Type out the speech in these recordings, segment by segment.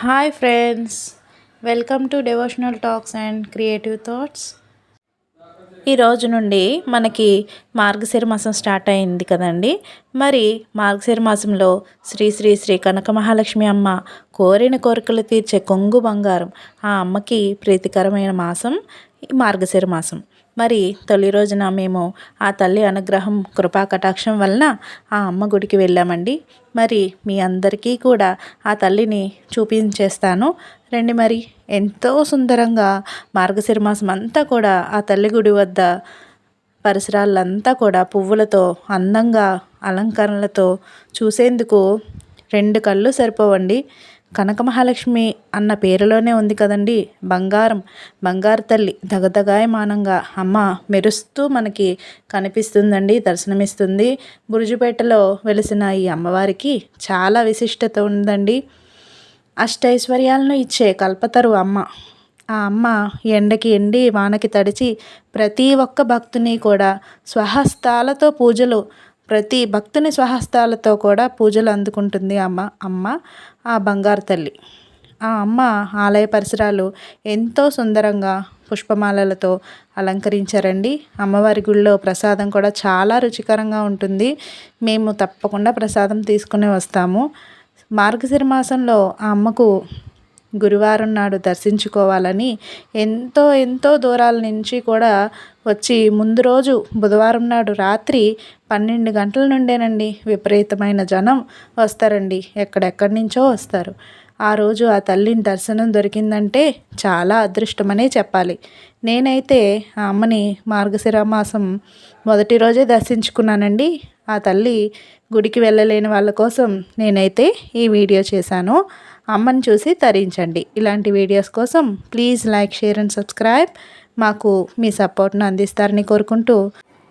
Hi friends welcome to devotional talks and creative thoughts ఈరోజు నుండి మనకి మార్గశిర మాసం స్టార్ట్ అయింది కదండి. మరి మార్గశిర మాసంలో శ్రీ శ్రీ శ్రీ కనక మహాలక్ష్మి అమ్మ కోరిన కోరికలు తీర్చే కొంగు బంగారం ఆ అమ్మకి ప్రీతికరమైన మాసం ఈ మార్గశిర మాసం. మరి తొలి రోజున మేము ఆ తల్లి అనుగ్రహం కృపా కటాక్షం వలన ఆ అమ్మ గుడికి వెళ్ళామండి. మరి మీ అందరికీ కూడా ఆ తల్లిని చూపించేస్తాను. రండి మరి. ఎంతో సుందరంగా మార్గశిర మాసం అంతా కూడా ఆ తల్లి గుడి వద్ద పరిసరాలంతా కూడా పువ్వులతో అందంగా అలంకరణలతో చూసేందుకు రెండు కళ్ళు సరిపోవండి. కనక మహాలక్ష్మి అన్న పేరులోనే ఉంది కదండి. బంగారం బంగారు తల్లి దగదగాయమానంగా అమ్మ మెరుస్తూ మనకి కనిపిస్తుందండి దర్శనమిస్తుంది. బురుజుపేటలో వెలిసిన ఈ అమ్మవారికి చాలా విశిష్టత ఉందండి. అష్టైశ్వర్యాలను ఇచ్చే కల్పతరు అమ్మ. ఆ అమ్మ ఎండకి ఎండి వానకి తడిచి ప్రతి ఒక్క భక్తుని కూడా స్వహస్తాలతో పూజలు ప్రతి భక్తుని స్వహస్తాలతో కూడా పూజలు అందుకుంటుంది అమ్మ అమ్మ ఆ బంగారు తల్లి. ఆ అమ్మ ఆలయ పరిసరాలు ఎంతో సుందరంగా పుష్పమాలలతో అలంకరించారండి. అమ్మవారి గుళ్ళో ప్రసాదం కూడా చాలా రుచికరంగా ఉంటుంది. మేము తప్పకుండా ప్రసాదం తీసుకుని వస్తాము. మార్గశిర మాసంలో ఆ అమ్మకు గురువారం నాడు దర్శించుకోవాలని ఎంతో ఎంతో దూరాల నుంచి కూడా వచ్చి ముందు రోజు బుధవారం నాడు రాత్రి పన్నెండు గంటల నుండేనండి విపరీతమైన జనం వస్తారండి. ఎక్కడెక్కడి నుంచో వస్తారు. ఆ రోజు ఆ తల్లిని దర్శనం దొరికిందంటే చాలా అదృష్టమనే చెప్పాలి. నేనైతే ఆ అమ్మని మార్గశిర మాసం మొదటి రోజే దర్శించుకున్నానండి. ఆ తల్లి గుడికి వెళ్ళలేని వాళ్ళ కోసం నేనైతే ఈ వీడియో చేశాను. అమ్మని చూసి తరించండి. ఇలాంటి వీడియోస్ కోసం please like share and subscribe. మాకు మీ సపోర్ట్ను అందిస్తారని కోరుకుంటూ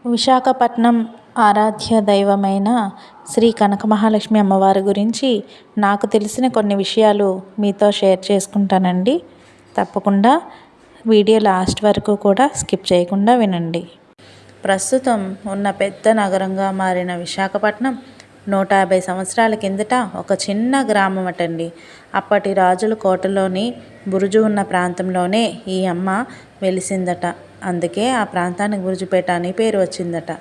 విశాఖపట్నం ఆరాధ్య దైవమైన శ్రీ కనక మహాలక్ష్మి అమ్మవారి గురించి నాకు తెలిసిన కొన్ని విషయాలు మీతో షేర్ చేసుకుంటానండి. తప్పకుండా వీడియో లాస్ట్ వరకు కూడా స్కిప్ చేయకుండా వినండి. ప్రస్తుతం ఉన్న పెద్ద నగరంగా మారిన విశాఖపట్నం నూట యాభై సంవత్సరాల కిందట ఒక చిన్న గ్రామం అటండి. అప్పటి రాజుల కోటలోని బురుజు ఉన్న ప్రాంతంలోనే ఈ అమ్మ వెలిసిందట. అందుకే ఆ ప్రాంతానికి బురుజుపేట అని పేరు వచ్చిందట.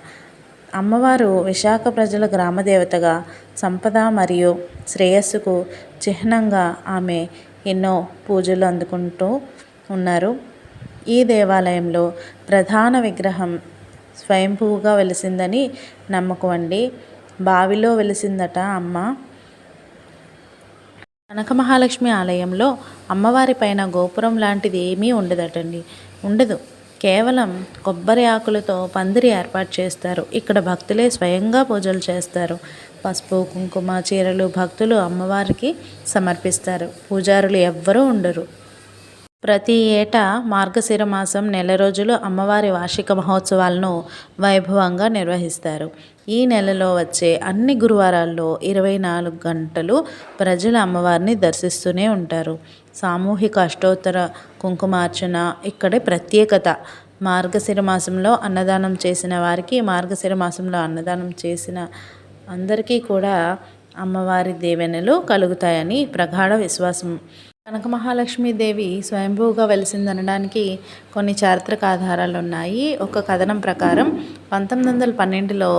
అమ్మవారు విశాఖ ప్రజల గ్రామదేవతగా సంపద మరియు శ్రేయస్సుకు చిహ్నంగా ఆమె ఎన్నో పూజలు అందుకుంటూ ఉన్నారు. ఈ దేవాలయంలో ప్రధాన విగ్రహం స్వయంభూగా వెలిసిందని నమ్మకం అండి. బావిలో వెలిసిందట అమ్మ. కనక మహాలక్ష్మి ఆలయంలో అమ్మవారి పైన గోపురం లాంటిది ఏమీ ఉండదటండి. ఉండదు. కేవలం కొబ్బరి ఆకులతో పందిరి ఏర్పాటు చేస్తారు. ఇక్కడ భక్తులే స్వయంగా పూజలు చేస్తారు. పసుపు కుంకుమ చీరలు భక్తులు అమ్మవారికి సమర్పిస్తారు. పూజారులు ఎవ్వరూ ఉండరు. ప్రతి ఏటా మార్గశిర మాసం నెల రోజులు అమ్మవారి వార్షిక మహోత్సవాలను వైభవంగా నిర్వహిస్తారు. ఈ నెలలో వచ్చే అన్ని గురువారాల్లో ఇరవై నాలుగు గంటలు ప్రజలు అమ్మవారిని దర్శిస్తూనే ఉంటారు. సామూహిక అష్టోత్తర కుంకుమార్చన ఇక్కడే ప్రత్యేకత. మార్గశిర మాసంలో అన్నదానం చేసిన వారికి మార్గశిర మాసంలో అన్నదానం చేసిన అందరికీ కూడా అమ్మవారి దీవెనలు కలుగుతాయని ప్రగాఢ విశ్వాసం. కనక మహాలక్ష్మీదేవి స్వయంభూగా వెలిసిందనడానికి కొన్ని చారిత్రక ఆధారాలు ఉన్నాయి ఒక కథనం ప్రకారం పంతొమ్మిది వందల పన్నెండులో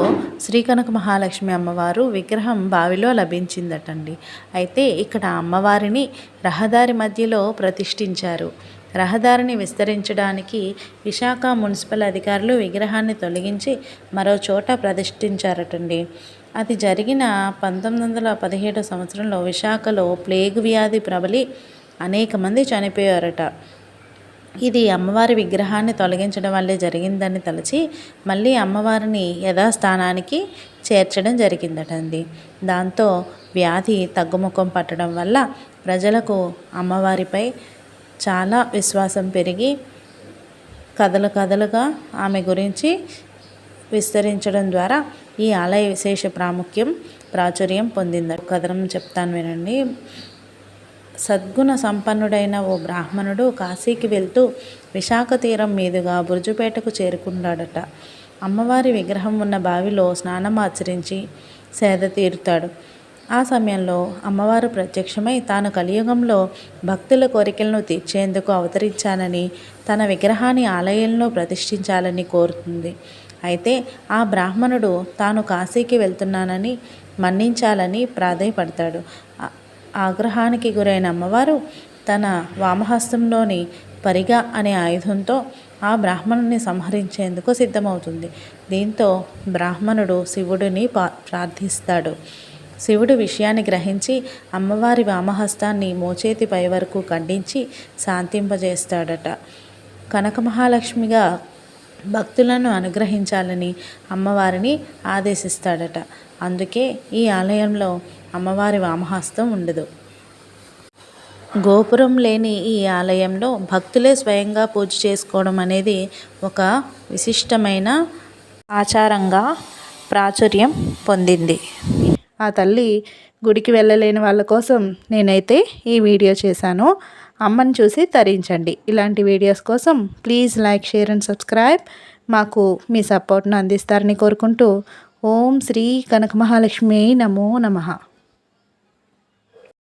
శ్రీ కనక మహాలక్ష్మి అమ్మవారు విగ్రహం బావిలో లభించిందటండి. అయితే ఇక్కడ అమ్మవారిని రహదారి మధ్యలో ప్రతిష్ఠించారు. రహదారిని విస్తరించడానికి విశాఖ మున్సిపల్ అధికారులు విగ్రహాన్ని తొలగించి మరో చోట ప్రతిష్ఠించారటండి. అది జరిగిన పంతొమ్మిది వందల పదిహేడు సంవత్సరంలో విశాఖలో ప్లేగు వ్యాధి ప్రబలి అనేక మంది చనిపోయారట. ఇది అమ్మవారి విగ్రహాన్ని తొలగించడం వల్లే జరిగిందని తలచి మళ్ళీ అమ్మవారిని యథాస్థానానికి చేర్చడం జరిగిందటండి. దాంతో వ్యాధి తగ్గుముఖం పట్టడం వల్ల ప్రజలకు అమ్మవారిపై చాలా విశ్వాసం పెరిగి కథలు కథలుగా ఆమె గురించి విస్తరించడం ద్వారా ఈ ఆలయ విశేష ప్రాముఖ్యం ప్రాచుర్యం పొందింది కథనం చెప్తాను వినండి. సద్గుణ సంపన్నుడైన ఓ బ్రాహ్మణుడు కాశీకి వెళ్తూ విశాఖ తీరం మీదుగా బురుజుపేటకు చేరుకున్నాడట. అమ్మవారి విగ్రహం ఉన్న బావిలో స్నానం ఆచరించి సేద తీరుతాడు. ఆ సమయంలో అమ్మవారు ప్రత్యక్షమై తాను కలియుగంలో భక్తుల కోరికలను తీర్చేందుకు అవతరించానని తన విగ్రహాన్ని ఆలయంలో ప్రతిష్ఠించాలని కోరుతుంది. అయితే ఆ బ్రాహ్మణుడు తాను కాశీకి వెళ్తున్నానని మన్నించాలని ప్రాధేయపడతాడు. ఆగ్రహానికి గురైన అమ్మవారు తన వామహస్తంలోని పరిగా అనే ఆయుధంతో ఆ బ్రాహ్మణుని సంహరించేందుకు సిద్ధమవుతుంది. దీంతో బ్రాహ్మణుడు శివుడిని ప్రార్థిస్తాడు. శివుడు విషయాన్ని గ్రహించి అమ్మవారి వామహస్తాన్ని మోచేతి పై వరకు ఖండించి శాంతింపజేస్తాడట. కనక మహాలక్ష్మిగా భక్తులను అనుగ్రహించాలని అమ్మవారిని ఆదేశిస్తాడట. అందుకే ఈ ఆలయంలో అమ్మవారి వామహస్తం ఉండదు. గోపురం లేని ఈ ఆలయంలో భక్తులే స్వయంగా పూజ చేసుకోవడం అనేది ఒక విశిష్టమైన ఆచారంగా ప్రాచుర్యం పొందింది. ఆ తల్లి గుడికి వెళ్ళలేని వాళ్ళ కోసం నేనైతే ఈ వీడియో చేశాను. అమ్మని చూసి తరించండి. ఇలాంటి వీడియోస్ కోసం please like share and subscribe. మాకు మీ సపోర్ట్ను అందిస్తారని కోరుకుంటూ ఓం శ్రీ కనక మహాలక్ష్మి నమో నమః.